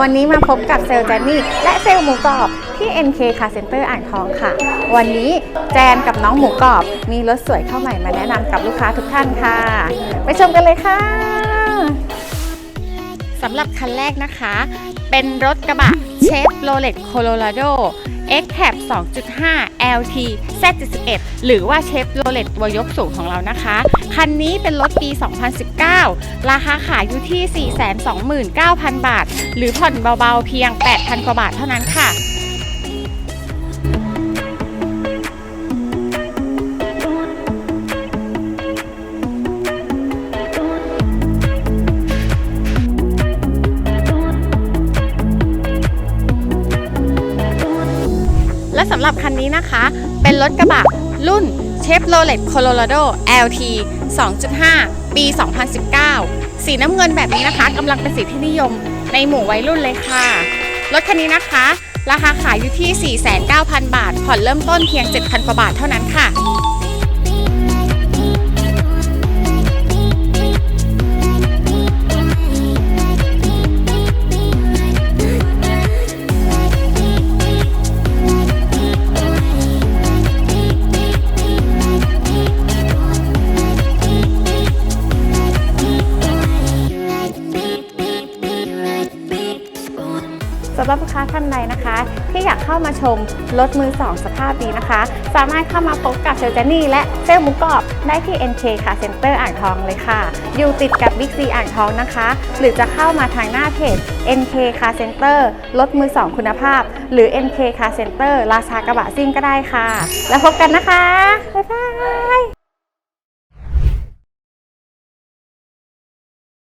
วันนี้มาพบกับเซลล์แจนนี่และเซลล์หมูกรอบที่ NK Car Center อ่างทองค่ะ วันนี้แจนกับน้องหมูกรอบ มีรถสวยเข้าใหม่มาแนะนำกับลูกค้าทุกท่านค่ะ ไปชมกันเลยค่ะสำหรับคันแรกนะคะ เป็นรถกระบะเชฟโรเลตโคโลราโด X t a b 2.5 LT Z71 หรือว่าเชฟโรเลตตัวยกสูงของเรานะคะ คันนี้เป็นรถปี 2019 ราคาขายอยู่ที่ 429,000 บาท หรือผ่อนเบาๆเพียง 8,000 กว่าบาทเท่านั้นค่ะ สำหรับคันนี้นะคะ เป็นรถกระบะรุ่น Chevrolet Colorado LT 2.5 ปี 2019 สีน้ำเงินแบบนี้นะคะกำลังเป็นสีที่นิยมในหมู่วัยรุ่นเลยค่ะ รถคันนี้นะคะ ราคาขายอยู่ที่ 49,000 บาท ผ่อนเริ่มต้นเพียง 7,000 กว่าบาทเท่านั้นค่ะ สำหรับลูกค้าท่านใดนะคะ ที่อยากเข้ามาชมรถมือ2สภาพดีนะคะ สามารถเข้ามาพบกับเซลเจนี่และเซลลหมูกรอบได้ที่ NK Car Center อ่างทองเลยค่ะ อยู่ติดกับ Big C อ่างทองนะคะ หรือจะเข้ามาทางหน้าเพจ NK Car Center รถมือ2คุณภาพ หรือ NK Car Center ราชากระบะซิ่งก็ได้ค่ะ แล้วพบกันนะคะ บ๊ายบาย